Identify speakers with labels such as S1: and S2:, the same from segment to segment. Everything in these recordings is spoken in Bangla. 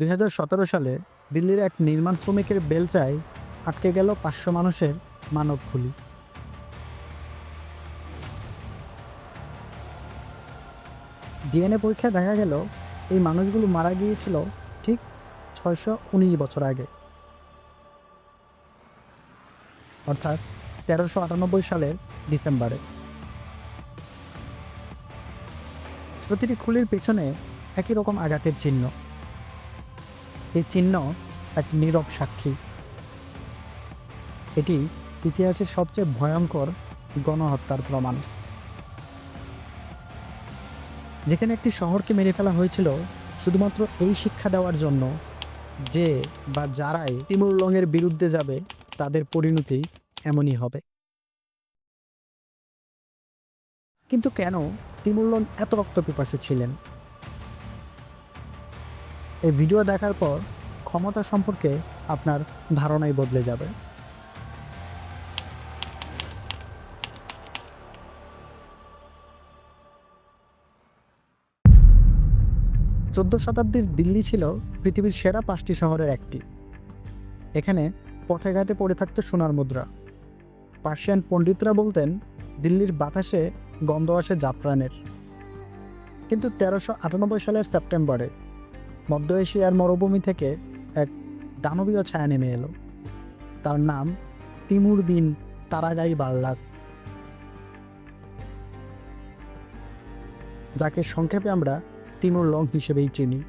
S1: দুই হাজার সতেরো সালে দিল্লির এক নির্মাণ শ্রমিকের বেলচায় আটকে গেল পাঁচশো মানুষের মানব খুলি। ডিএনএ পরীক্ষায় দেখা গেল, এই মানুষগুলো মারা গিয়েছিল ঠিক ছয়শো উনিশ বছর আগে। অর্থাৎ তেরোশো আটানব্বই সালের ডিসেম্বরে। প্রতিটি খুলির পেছনে একই রকম আঘাতের চিহ্ন। এই চিহ্ন এক নীরব সাক্ষী। এটি ইতিহাসের সবচেয়ে ভয়ঙ্কর গণহত্যার প্রমাণ। যেখানে একটি শহরকে মেরে ফেলা হয়েছিল শুধুমাত্র এই শিক্ষা দেওয়ার জন্য যে বা যারাই তিমুর লংয়ের বিরুদ্ধে যাবে, তাদের পরিণতি এমনই হবে। কিন্তু কেন তিমুর লং এত রক্তপিপাসু ছিলেন? এই ভিডিও দেখার পর ক্ষমতা সম্পর্কে আপনার ধারণাই বদলে যাবে। চোদ্দ শতাব্দীর দিল্লি ছিল পৃথিবীর সেরা পাঁচটি শহরের একটি। এখানে পথে ঘাটে পড়ে থাকত সোনার মুদ্রা। পার্সিয়ান পণ্ডিতরা বলতেন, দিল্লির বাতাসে গন্ধ আসে জাফরানের। কিন্তু তেরোশো আটানব্বই সালের সেপ্টেম্বরে মধ্য এশিয়ার মরুভূমি থেকে এক দানবীয় ছায়া নেমে এলো। তার নাম তিমুর বিন তারাগাই বাল্লাস। যাকে সংক্ষেপে আমরা তিমুর লং হিসেবেই চিনি।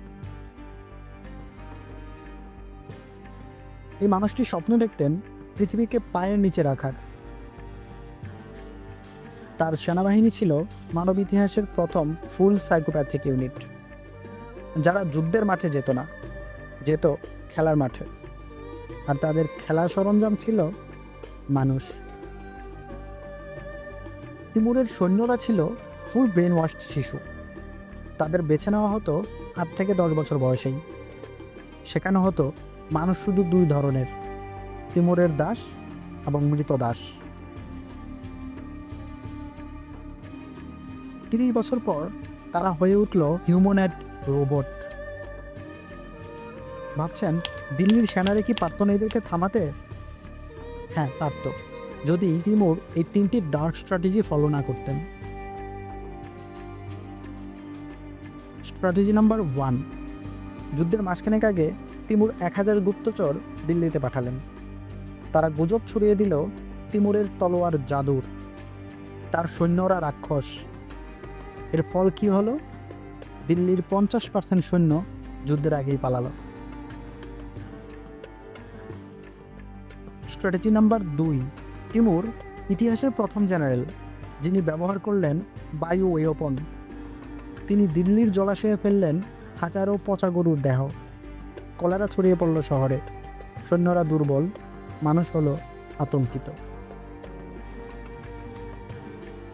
S1: এই মানুষটি স্বপ্ন দেখতেন পৃথিবীকে পায়ের নিচে রাখার। তার সেনাবাহিনী ছিল মানব ইতিহাসের প্রথম ফুল সাইকোপ্যাথিক ইউনিট যারা যুদ্ধের মাঠে যেত না, যেত খেলার মাঠে। আর তাদের খেলার সরঞ্জাম ছিল মানুষ। তিমুরের সৈন্যরা ছিল ফুল ব্রেন ওয়াশড শিশু। তাদের বেছে নেওয়া হতো আট থেকে দশ বছর বয়সেই। শেখানো হতো মানুষ শুধু দুই ধরনের, তিমুরের দাস এবং মৃত দাস। তিরিশ বছর পর তারা হয়ে উঠল হিউম্যানয়েড রোবট। ভাবছেন, দিল্লির সেনারা কি পারত না এদেরকে থামাতে? হ্যাঁ পারত। যদি তিমুর এই তিনটি ডার্ক স্ট্র্যাটেজি ফলো না করতেন। Strategy number one. যুদ্ধের মাসখানেক আগে তিমুর এক হাজার গুপ্তচর দিল্লিতে পাঠালেন। তারা গুজব ছড়িয়ে দিল তিমুরের তলোয়ার জাদুর। তার সৈন্যরা রাক্ষস। এর ফল কি হলো? দিল্লির পঞ্চাশ পার্সেন্ট সৈন্য যুদ্ধের আগেই পালালো। স্ট্র্যাটেজি নাম্বার দুই, তিমুর ইতিহাসের প্রথম জেনারেল যিনি ব্যবহার করলেন বায়ু ওয়েপন। তিনি দিল্লির জলাশয়ে ফেললেন হাজারো পচা গরুর দেহ। কলেরা ছড়িয়ে পড়ল শহরে। সৈন্যরা দুর্বল, মানুষ হলো আতঙ্কিত।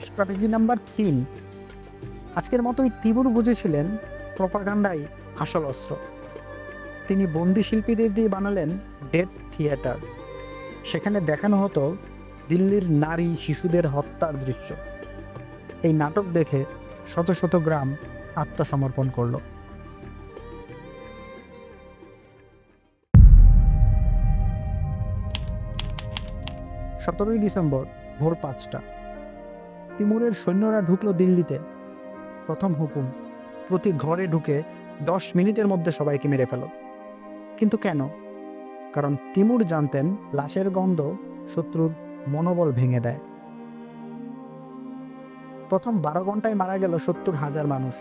S1: স্ট্র্যাটেজি নাম্বার তিন আজকের মতোই তিমুর বুঝেছিলেন প্রপাগান্ডাই আসল অস্ত্র। তিনি বন্দি শিল্পীদের দিয়ে বানালেন ডেথ থিয়েটার। সেখানে দেখানো হতো দিল্লির নারী শিশুদের হত্যার দৃশ্য। এই নাটক দেখে শত শত গ্রাম আত্মসমর্পণ করল। সতেরোই ডিসেম্বর ভোর পাঁচটা। তিমুরের সৈন্যরা ঢুকলো দিল্লিতে। প্রথম হুকুম, প্রতি ঘরে ঢুকে দশ মিনিটের মধ্যে সবাইকে মেরে ফেলো। কিন্তু কেন? কারণ তিমুর জানতেন লাশের গন্ধ শত্রুর মনোবল ভেঙে দেয়। প্রথম বারো ঘন্টায় মারা গেল সত্তর হাজার মানুষ।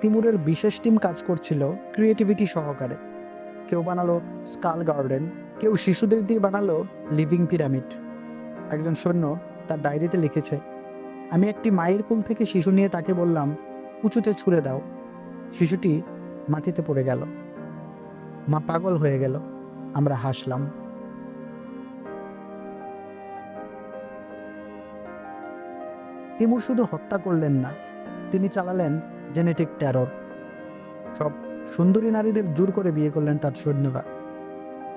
S1: তিমুরের বিশেষ টিম কাজ করছিল ক্রিয়েটিভিটি সহকারে। কেউ বানালো স্কাল গার্ডেন, কেউ শিশুদের দিয়ে বানালো লিভিং পিরামিড। একজন সৈন্য তার ডায়েরিতে লিখেছে আমি একটি মায়ের কুল থেকে শিশু নিয়ে তাকে বললাম, উঁচুতে ছুঁড়ে দাও। শিশুটি মাটিতে পড়ে গেল। মা পাগল হয়ে গেল। আমরা হাসলাম। তিমুর শুধু হত্যা করলেন না, তিনি চালালেন জেনেটিক টেরর সব সুন্দরী নারীদের জোর করে বিয়ে করলেন তার সৈন্যরা।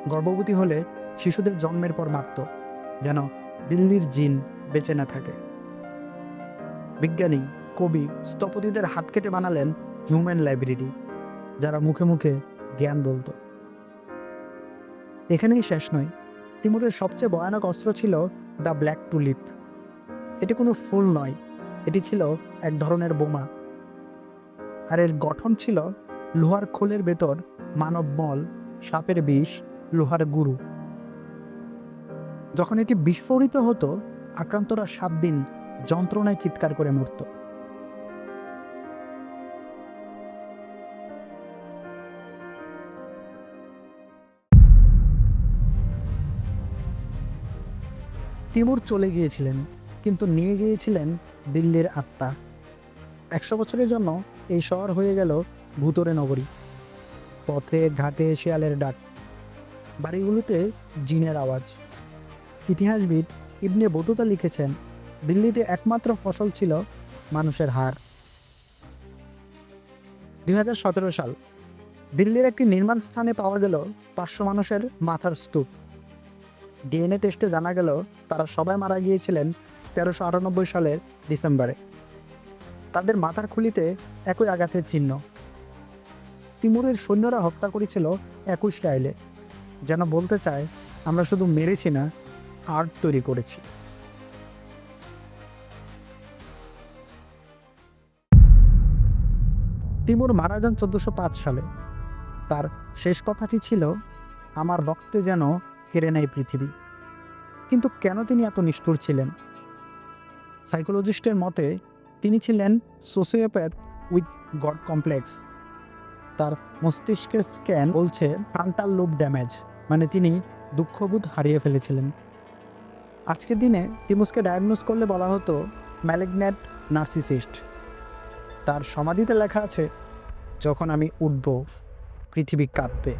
S1: গর্ভবতী হলে শিশুদের জন্মের পর মারত, যেন দিল্লির জিন বেঁচে না থাকে। বিজ্ঞানী, কবি, স্থপতিদের হাত কেটে বানালেন হিউম্যান লাইব্রেরি, যারা মুখে মুখে জ্ঞান বলতো। এখানেই শেষ নয়, তিমুরের সবচেয়ে ভয়ানক অস্ত্র ছিল দ্য ব্ল্যাক টুলিপ। এটি কোনো ফুল নয়, এটি ছিল এক ধরনের বোমা। আর এর গঠন ছিল লোহার খোলের ভেতর মানব মল সাপের বিষ, লোহার গুরু। যখন এটি বিস্ফোরিত হতো, আক্রান্তরা সাত দিন যন্ত্রণায় চিৎকার করে মরত। তিমুর চলে গিয়েছিলেন, কিন্তু নিয়ে গিয়েছিলেন দিল্লির আত্মা। একশো বছরের জন্য এই শহর হয়ে গেল ভূতরে নগরী। পথে, ঘাটে, শিয়ালের ডাক। বাড়িগুলোতে জিনের আওয়াজ। ইতিহাসবিদ ইবনে বতুতা লিখেছেন দিল্লিতে একমাত্র ফসল ছিল মানুষের হার দুই সাল দিল্লির একটি নির্মাণ স্থানে পাওয়া গেল পাঁচশো মানুষের মাথার স্তূপ। ডিএনএ টেস্টে জানা গেল তারা সবাই মারা গিয়েছিলেন তেরোশো আটানব্বই সালের ডিসেম্বরে। তাদের মাথার খুলিতে একই আঘাতের চিহ্ন। তিমুরের সৈন্যরা হত্যা করেছিল একই স্টাইলে যেন বলতে চায়, আমরা শুধু মেরেছি না, আর্ট তৈরি করেছি। তিমুর মারা যান চোদ্দোশো সালে। তার শেষ কথাটি ছিল, আমার রক্তে যেন কেড়ে নেয় পৃথিবী। কিন্তু কেন তিনি এত নিষ্ঠুর ছিলেন? সাইকোলজিস্টের মতে, তিনি ছিলেন সোসিওপ্যাথ উইথ গড কমপ্লেক্স। তার মস্তিষ্কের স্ক্যান বলছে ফ্রান্টাল লোব ড্যামেজ মানে তিনি দুঃখবোধ হারিয়ে ফেলেছিলেন। আজকের দিনে তিমুসকে ডায়াগনোজ করলে বলা হতো ম্যালিগন্যাট নার্সিসিস্ট। তার সমাধিতে লেখা আছে যখন আমি উঠব, পৃথিবী কাঁপবে।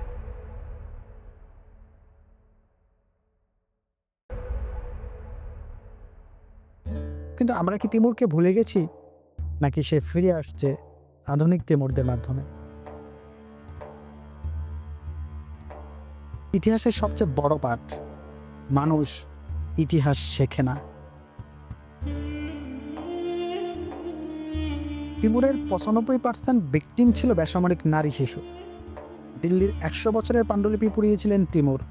S1: কিন্তু আমরা কি তিমুরকে ভুলে গেছি? নাকি সে ফিরে আসছে আধুনিক তিমুরদের মাধ্যমে? ইতিহাসের সবচেয়ে বড় পাঠ, মানুষ ইতিহাস শেখে না। তিমুরের পঁচানব্বই পার্সেন্ট ভিকটিম ছিল বেসামরিক নারী শিশু। দিল্লির একশো বছরের পাণ্ডুলিপি পুড়িয়েছিলেন তিমুর।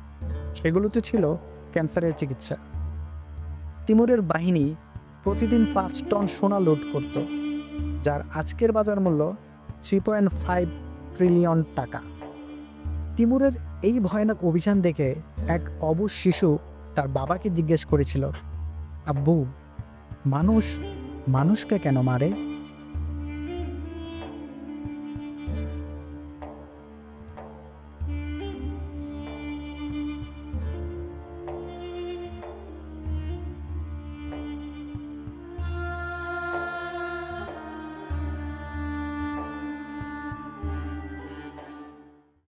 S1: সেগুলোতে ছিল ক্যান্সারের চিকিৎসা। তিমুরের বাহিনী প্রতিদিন পাঁচ টন সোনা লোড করত, যার আজকের বাজার মূল্য থ্রি পয়েন্ট ফাইভ ট্রিলিয়ন টাকা। তিমুরের এই ভয়ানক অভিযান দেখে এক অবুজ শিশু তার বাবাকে জিজ্ঞেস করেছিল, আব্বু, মানুষ মানুষকে কেন মারে?